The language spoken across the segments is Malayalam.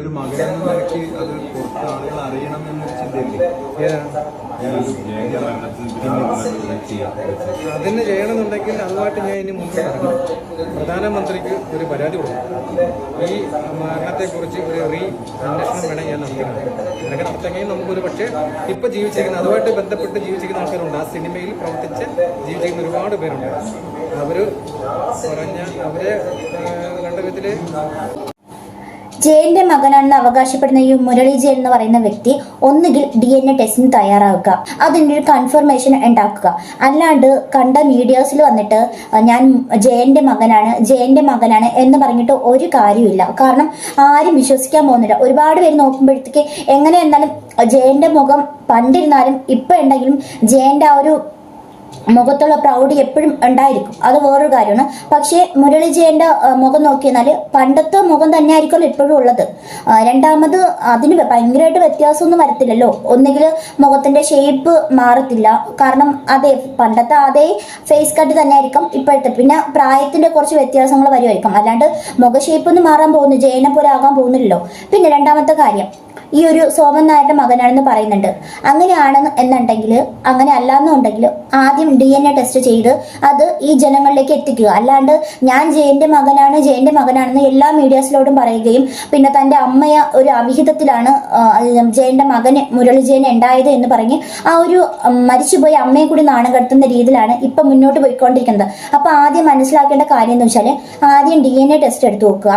ഒരു മകനെന്ന് നിലയ്ക്ക് അത് പുറത്ത് ആളുകൾ അറിയണം എന്നൊരു ചിന്തയില്ലേ? അതിന് ചെയ്യണമെന്നുണ്ടെങ്കിൽ അതുമായിട്ട് ഞാൻ ഇനി മുന്നേ പറഞ്ഞു പ്രധാനമന്ത്രിക്ക് ഒരു പരാതി കൊടുക്കും ഈ മരണത്തെക്കുറിച്ച് ഒരു റീ അന്വേഷണം വേണം ഞാൻ നടത്തിക്കണം അങ്ങനെ നടത്തെങ്കിൽ നമുക്കൊരു പക്ഷേ ഇപ്പൊ ജീവിച്ചിരിക്കുന്ന അതുമായിട്ട് ബന്ധപ്പെട്ട് ജീവിച്ചിരിക്കുന്ന ആൾക്കാരുണ്ട്. ആ സിനിമയിൽ പ്രവർത്തിച്ച് ജീവിച്ചിരിക്കുന്ന ഒരുപാട് പേരുണ്ട്. അവർ പറഞ്ഞ അവരെ കണ്ട ജയന്റെ മകനാണെന്ന് അവകാശപ്പെടുന്ന ഈ മുരളി ജയൻ എന്ന് പറയുന്ന വ്യക്തി ഒന്നുകിൽ ഡി എൻ എ ടെസ്റ്റിന് തയ്യാറാവുക. അതിന്റെ ഒരു കൺഫർമേഷൻ ഉണ്ടാക്കുക. അല്ലാണ്ട് കണ്ട മീഡിയാസിൽ വന്നിട്ട് ഞാൻ ജയന്റെ മകനാണ് ജയന്റെ മകനാണ് എന്ന് പറഞ്ഞിട്ട് ഒരു കാര്യമില്ല കാരണം ആരും വിശ്വസിക്കാൻ പോകുന്നില്ല. ഒരുപാട് പേര് നോക്കുമ്പോഴത്തേക്ക് എങ്ങനെ എന്നാലും ജയന്റെ മുഖം പണ്ടിരുന്നാലും ഇപ്പൊ ഉണ്ടെങ്കിലും ജയന്റെ ആ ഒരു മുഖത്തുള്ള പ്രൗഢി എപ്പോഴും ഉണ്ടായിരിക്കും. അത് വേറൊരു കാര്യമാണ്. പക്ഷേ മുരളിജയന്റെ മുഖം നോക്കിയാൽ പണ്ടത്തെ മുഖം തന്നെ ആയിരിക്കുമല്ലോ ഇപ്പോഴും ഉള്ളത്. രണ്ടാമത് അതിന് ഭയങ്കരമായിട്ട് വ്യത്യാസമൊന്നും വരത്തില്ലല്ലോ. ഒന്നുകിൽ മുഖത്തിന്റെ ഷേപ്പ് മാറത്തില്ല. കാരണം അതേ പണ്ടത്തെ അതേ ഫേസ് കട്ട് തന്നെ ആയിരിക്കും ഇപ്പോഴത്തെ. പിന്നെ പ്രായത്തിന്റെ കുറച്ച് വ്യത്യാസങ്ങൾ വരുമായിരിക്കും. അല്ലാണ്ട് മുഖ ഷേപ്പ് ഒന്നും മാറാൻ പോകുന്നു. ജയനെ പോലെ ആകാൻ പോകുന്നില്ലല്ലോ. പിന്നെ രണ്ടാമത്തെ കാര്യം. ഈ ഒരു സോമൻ നായരുടെ മകനാണെന്ന് പറയുന്നുണ്ട്. അങ്ങനെയാണെന്ന് എന്നുണ്ടെങ്കിൽ അങ്ങനെ അല്ലാന്നുണ്ടെങ്കിൽ ആദ്യം ഡി എൻ എ ടെസ്റ്റ് ചെയ്ത് അത് ഈ ജനങ്ങളിലേക്ക് എത്തിക്കുക. അല്ലാണ്ട് ഞാൻ ജയന്റെ മകനാണ് ജയന്റെ മകനാണെന്ന് എല്ലാ മീഡിയാസിലോടും പറയുകയും പിന്നെ തന്റെ അമ്മയ ഒരു അവിഹിതത്തിലാണ് ജയന്റെ മകന് മുരളി ജയൻ ഉണ്ടായത് എന്ന് പറഞ്ഞ് ആ ഒരു മരിച്ചുപോയി മരിച്ചുപോയ അമ്മയെ കൂടി നാണം കടത്തുന്ന രീതിയിലാണ് ഇപ്പൊ മുന്നോട്ട് പോയിക്കൊണ്ടിരിക്കുന്നത്. അപ്പോൾ ആദ്യം മനസ്സിലാക്കേണ്ട കാര്യം എന്ന് വെച്ചാൽ ആദ്യം ഡി എൻ എ ടെസ്റ്റ് എടുത്തു നോക്കുക.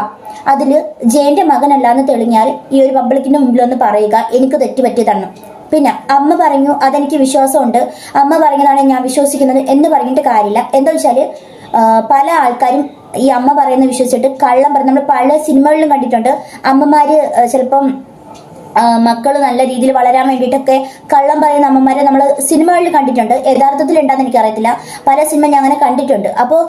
അതിൽ ജയന്റെ മകനല്ലാന്ന് തെളിഞ്ഞാൽ ഈ ഒരു പബ്ലിക്കിന്റെ മുമ്പിൽ ഒന്ന് പറയുക എനിക്ക് തെറ്റുപറ്റിയതാണ് പിന്നെ അമ്മ പറഞ്ഞു അതെനിക്ക് വിശ്വാസമുണ്ട്. അമ്മ പറഞ്ഞതാണ് ഞാൻ വിശ്വസിക്കുന്നത് എന്ന് പറഞ്ഞിട്ട് കാര്യമില്ല. എന്താ വെച്ചാൽ പല ആൾക്കാരും ഈ അമ്മ പറയുന്നത് വിശ്വസിച്ചിട്ട് കള്ളം പറഞ്ഞ്. നമ്മൾ പല സിനിമകളിലും കണ്ടിട്ടുണ്ട്. അമ്മമാര് ചിലപ്പം മക്കൾ നല്ല രീതിയിൽ വളരാൻ വേണ്ടിയിട്ടൊക്കെ കള്ളം പറയുന്ന അമ്മമാരെ നമ്മൾ സിനിമകളിൽ കണ്ടിട്ടുണ്ട്. യഥാർത്ഥത്തിൽ ഉണ്ടെന്ന് എനിക്കറിയത്തില്ല. പല സിനിമ ഞാൻ അങ്ങനെ കണ്ടിട്ടുണ്ട്. അപ്പോൾ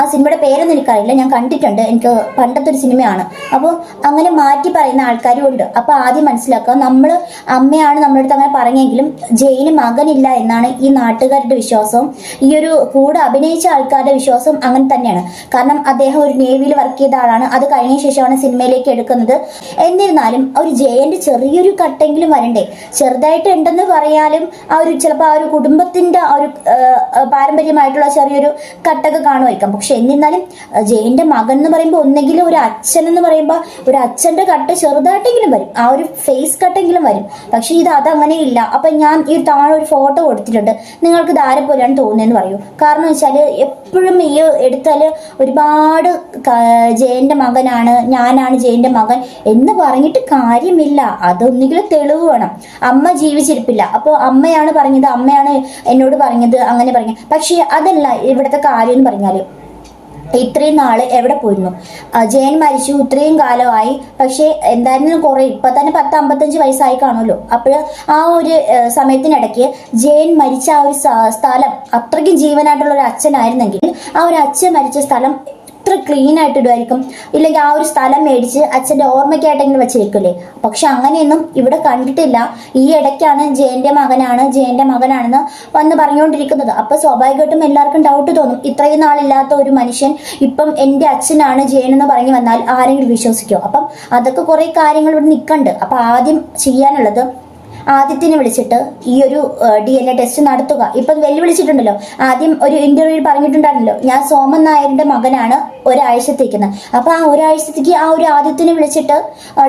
ആ സിനിമയുടെ പേരൊന്നും എനിക്കറിയില്ല. ഞാൻ കണ്ടിട്ടുണ്ട്. എനിക്ക് പണ്ടത്തെ ഒരു സിനിമയാണ്. അപ്പോൾ അങ്ങനെ മാറ്റി പറയുന്ന ആൾക്കാരും ഉണ്ട് അപ്പോൾ ആദ്യം മനസ്സിലാക്കുക നമ്മൾ അമ്മയാണ് നമ്മുടെ അടുത്ത് അങ്ങനെ പറഞ്ഞെങ്കിലും ജയിന് മകനില്ല എന്നാണ് ഈ നാട്ടുകാരുടെ വിശ്വാസം. ഈ ഒരു കൂടെ അഭിനയിച്ച ആൾക്കാരുടെ വിശ്വാസം അങ്ങനെ തന്നെയാണ്. കാരണം അദ്ദേഹം ഒരു നേവിയിൽ വർക്ക് ചെയ്ത ആളാണ്. അത് കഴിഞ്ഞ ശേഷമാണ് സിനിമയിലേക്ക് എടുക്കുന്നത്. എന്നിരുന്നാലും ഒരു ജയന്റെ ചെറിയൊരു കട്ടെങ്കിലും വരണ്ടേ? ചെറുതായിട്ട് ഉണ്ടെന്ന് പറയാലും ആ ഒരു ചിലപ്പോൾ ആ ഒരു കുടുംബത്തിന്റെ ആ ഒരു പാരമ്പര്യമായിട്ടുള്ള ചെറിയൊരു കട്ടൊക്കെ കാണുമായിരിക്കാം. പക്ഷെ എന്നിരുന്നാലും ജയിന്റെ മകൻ എന്ന് പറയുമ്പോൾ ഒന്നെങ്കിലും ഒരു അച്ഛൻ എന്ന് പറയുമ്പോൾ ഒരു അച്ഛന്റെ കട്ട് ചെറുതായിട്ടെങ്കിലും വരും. ആ ഒരു ഫേസ് കട്ടെങ്കിലും വരും. പക്ഷെ ഇത് അതങ്ങനെ ഇല്ല. അപ്പൊ ഞാൻ ഈ താഴെ ഒരു ഫോട്ടോ കൊടുത്തിട്ടുണ്ട്. നിങ്ങൾക്ക് ഇത് ആരെ പോലെയാണ് തോന്നുന്നതെന്ന് പറയൂ. കാരണം വെച്ചാൽ എപ്പോഴും ഈ എടുത്താൽ ഒരുപാട് ജയന്റെ മകനാണ് ഞാനാണ് ജയന്റെ മകൻ എന്ന് പറഞ്ഞിട്ട് കാര്യമില്ല. അതൊന്നുകിലും തെളിവ് വേണം. അമ്മ ജീവിച്ചിരിപ്പില്ല. അപ്പോൾ അമ്മയാണ് പറഞ്ഞത് അമ്മയാണ് എന്നോട് പറഞ്ഞത് അങ്ങനെ പറഞ്ഞു. പക്ഷേ അതല്ല ഇവിടുത്തെ കാര്യം എന്ന് പറഞ്ഞാൽ. ഇത്രയും നാൾ എവിടെ പോയിരുന്നു? ജയൻ മരിച്ചു ഇത്രയും കാലമായി. പക്ഷേ എന്തായാലും കുറേ ഇപ്പൊ തന്നെ പത്ത് അമ്പത്തഞ്ച് വയസ്സായി കാണുമല്ലോ. അപ്പോൾ ആ ഒരു സമയത്തിനിടയ്ക്ക് ജയൻ മരിച്ച ആ ഒരു സ്ഥലം അത്രയ്ക്കും ജീവനായിട്ടുള്ള ഒരു അച്ഛനായിരുന്നെങ്കിൽ ആ ഒരു അച്ഛൻ മരിച്ച സ്ഥലം എത്ര ക്ലീൻ ആയിട്ട് ഇടുമായിരിക്കും ഇല്ലെങ്കിൽ ആ ഒരു സ്ഥലം മേടിച്ച് അച്ഛന്റെ ഓർമ്മയ്ക്കായിട്ടെങ്കിലും വെച്ചിരിക്കില്ലേ പക്ഷെ അങ്ങനെയൊന്നും ഇവിടെ കണ്ടിട്ടില്ല. ഈ ഇടയ്ക്കാണ് ജയന്റെ മകനാണ് ജയന്റെ മകനാണെന്ന് വന്ന് പറഞ്ഞുകൊണ്ടിരിക്കുന്നത്. അപ്പം സ്വാഭാവികമായിട്ടും എല്ലാവർക്കും ഡൗട്ട് തോന്നും. ഇത്രയും നാളില്ലാത്ത ഒരു മനുഷ്യൻ ഇപ്പം എന്റെ അച്ഛനാണ് ജയൻ എന്ന് പറഞ്ഞു വന്നാൽ ആരെങ്കിലും വിശ്വസിക്കോ? അപ്പം അതൊക്കെ കുറേ കാര്യങ്ങൾ ഇവിടെ നിൽക്കണ്ട് അപ്പം ആദ്യം ചെയ്യാനുള്ളത് ആദ്യത്തിനെ വിളിച്ചിട്ട് ഈ ഒരു ഡി എൻ എ ടെസ്റ്റ് നടത്തുക. ഇപ്പം വെല്ലുവിളിച്ചിട്ടുണ്ടല്ലോ. ആദ്യം ഒരു ഇന്റർവ്യൂവിൽ പറഞ്ഞിട്ടുണ്ടായിരുന്നല്ലോ. ഞാൻ സോമൻ നായരുടെ മകനാണ്. ഒരാഴ്ചത്തേക്കുന്നത് അപ്പൊ ആ ഒരാഴ്ചത്തേക്ക് ആ ഒരു ആദ്യത്തിനെ വിളിച്ചിട്ട്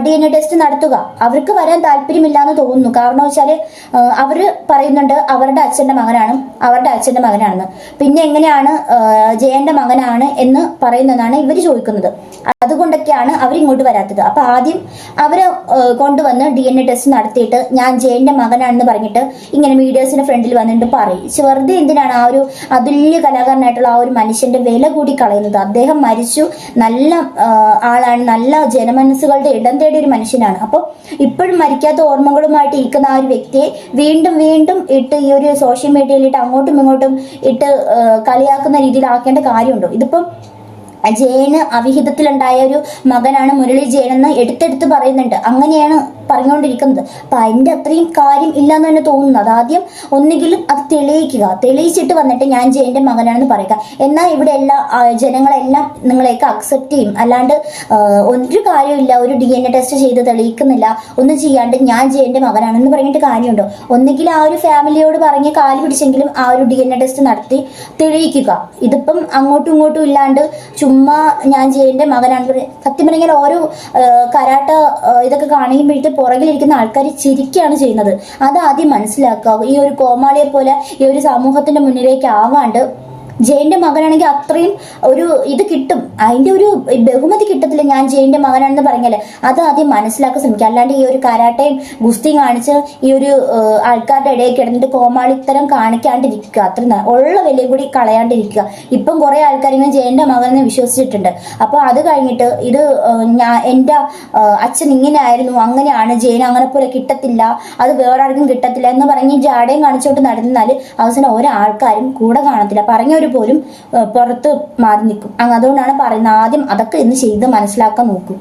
ഡി എൻ എ ടെസ്റ്റ് നടത്തുക. അവർക്ക് വരാൻ താല്പര്യമില്ലാന്ന് തോന്നുന്നു. കാരണം വെച്ചാൽ ആ, അവർ പറയുന്നുണ്ട് അവരുടെ അച്ഛന്റെ മകനാണ് അവരുടെ അച്ഛന്റെ മകനാണെന്ന്. പിന്നെ എങ്ങനെയാണ് ജയന്റെ മകനാണ് എന്ന് പറയുന്നതാണ് ഇവർ ചോദിക്കുന്നത്. അതുകൊണ്ടൊക്കെയാണ് അവർ ഇങ്ങോട്ട് വരാത്തത്. അപ്പൊ ആദ്യം അവരെ കൊണ്ടുവന്ന് ഡി എൻ എ ടെസ്റ്റ് നടത്തിയിട്ട് ഞാൻ ജയന്റെ മകനാണെന്ന് പറഞ്ഞിട്ട് ഇങ്ങനെ മീഡിയസിന്റെ ഫ്രണ്ടിൽ വന്നിട്ട് പറയും. വെറുതെ എന്തിനാണ് ആ ഒരു അതുല്യ കലാകാരനായിട്ടുള്ള ആ ഒരു മനുഷ്യന്റെ വില കൂടി കളയുന്നത്? അദ്ദേഹം മരിച്ചു. നല്ല ആളാണ്. നല്ല ജനമനസ്സുകളുടെ ഇടം തേടിയ ഒരു മനുഷ്യനാണ്. അപ്പോൾ ഇപ്പോഴും മരിക്കാത്ത ഓർമ്മകളുമായിട്ട് ഇരിക്കുന്ന ആ ഒരു വ്യക്തിയെ വീണ്ടും വീണ്ടും ഇട്ട് ഈ ഒരു സോഷ്യൽ മീഡിയയിൽ ഇട്ട് അങ്ങോട്ടും ഇങ്ങോട്ടും ഇട്ട് കളിയാക്കുന്ന രീതിയിലാക്കേണ്ട കാര്യമുണ്ടോ? ഇതിപ്പം ജയന് അവിഹിതത്തിലുണ്ടായ ഒരു മകനാണ് മുരളി ജയൻ എന്ന് എടുത്തെടുത്ത് പറയുന്നുണ്ട്. അങ്ങനെയാണ് പറഞ്ഞുകൊണ്ടിരിക്കുന്നത്. അപ്പൊ അതിന്റെ അത്രയും കാര്യം ഇല്ലാന്ന് തന്നെ തോന്നുന്നു. അതാദ്യം ഒന്നുകിലും അത് തെളിയിക്കുക. തെളിയിച്ചിട്ട് വന്നിട്ട് ഞാൻ ജയന്റെ മകനാണെന്ന് പറയുക. എന്നാൽ ഇവിടെ എല്ലാ ജനങ്ങളെല്ലാം നിങ്ങളെയൊക്കെ അക്സെപ്റ്റ് ചെയ്യും. അല്ലാണ്ട് ഒരു കാര്യമില്ല ഒരു ഡി എൻ എ ടെസ്റ്റ് ചെയ്ത് തെളിയിക്കുന്നില്ല. ഒന്നും ചെയ്യാണ്ട് ഞാൻ ജയന്റെ മകനാണെന്ന് പറഞ്ഞിട്ട് കാര്യമുണ്ടോ? ഒന്നുകിൽ ആ ഒരു ഫാമിലിയോട് പറഞ്ഞ് കാൽ പിടിച്ചെങ്കിലും ആ ഒരു ഡി എൻ എ ടെസ്റ്റ് നടത്തി തെളിയിക്കുക. ഇതിപ്പം അങ്ങോട്ടും ഇങ്ങോട്ടും ഇല്ലാണ്ട് ചുമ്മാ ഞാൻ ജയന്റെ മകനാണെന്ന് സത്യം പറഞ്ഞാൽ ഓരോ കരാട്ട ഇതൊക്കെ കാണിക്കുമ്പോഴത്തെ പുറകിലിരിക്കുന്ന ആൾക്കാർ ചിരിക്കുകയാണ് ചെയ്യുന്നത്. അത് ആദ്യം മനസ്സിലാക്കുക ഈ ഒരു കോമാളിയെ പോലെ ഈ ഒരു സമൂഹത്തിന്റെ മുന്നിലേക്ക് ആവാണ്ട് ജയന്റെ മകനാണെങ്കിൽ അത്രയും ഒരു ഇത് കിട്ടും. അതിന്റെ ഒരു ബഹുമതി കിട്ടത്തില്ല ഞാൻ ജയന്റെ മകനാണെന്ന് പറഞ്ഞാൽ. അത് ആദ്യം മനസ്സിലാക്കാൻ ശ്രമിക്കുക. അല്ലാണ്ട് ഈ ഒരു കരാട്ടയും ഗുസ്തിയും കാണിച്ച് ഈ ഒരു ആൾക്കാരുടെ ഇടയിൽ കിടന്നിട്ട് കോമാളിത്തരം കാണിക്കാണ്ടിരിക്കുക. അത്ര ഉള്ള വിലയും കൂടി കളയാണ്ടിരിക്കുക. ഇപ്പം കുറെ ആൾക്കാർ ഇങ്ങനെ ജയന്റെ മകനെന്ന് വിശ്വസിച്ചിട്ടുണ്ട്. അപ്പൊ അത് കഴിഞ്ഞിട്ട് ഇത് ഞാൻ എന്റെ അച്ഛൻ ഇങ്ങനെ ആയിരുന്നു അങ്ങനെയാണ് ജയൻ അങ്ങനെ പോലെ കിട്ടത്തില്ല. അത് വേറെ ആർക്കും കിട്ടത്തില്ല എന്ന് പറഞ്ഞ് ജാടയും കാണിച്ചോട്ട് നടന്നാൽ അവസാനം ഒരാൾക്കാരും കൂടെ കാണത്തില്ല. പോലും പുറത്ത് മാറി നിൽക്കും. അതുകൊണ്ടാണ് പറയുന്നത് ആദ്യം അതൊക്കെ ഇന്ന് ചെയ്ത് മനസ്സിലാക്കാൻ നോക്കും.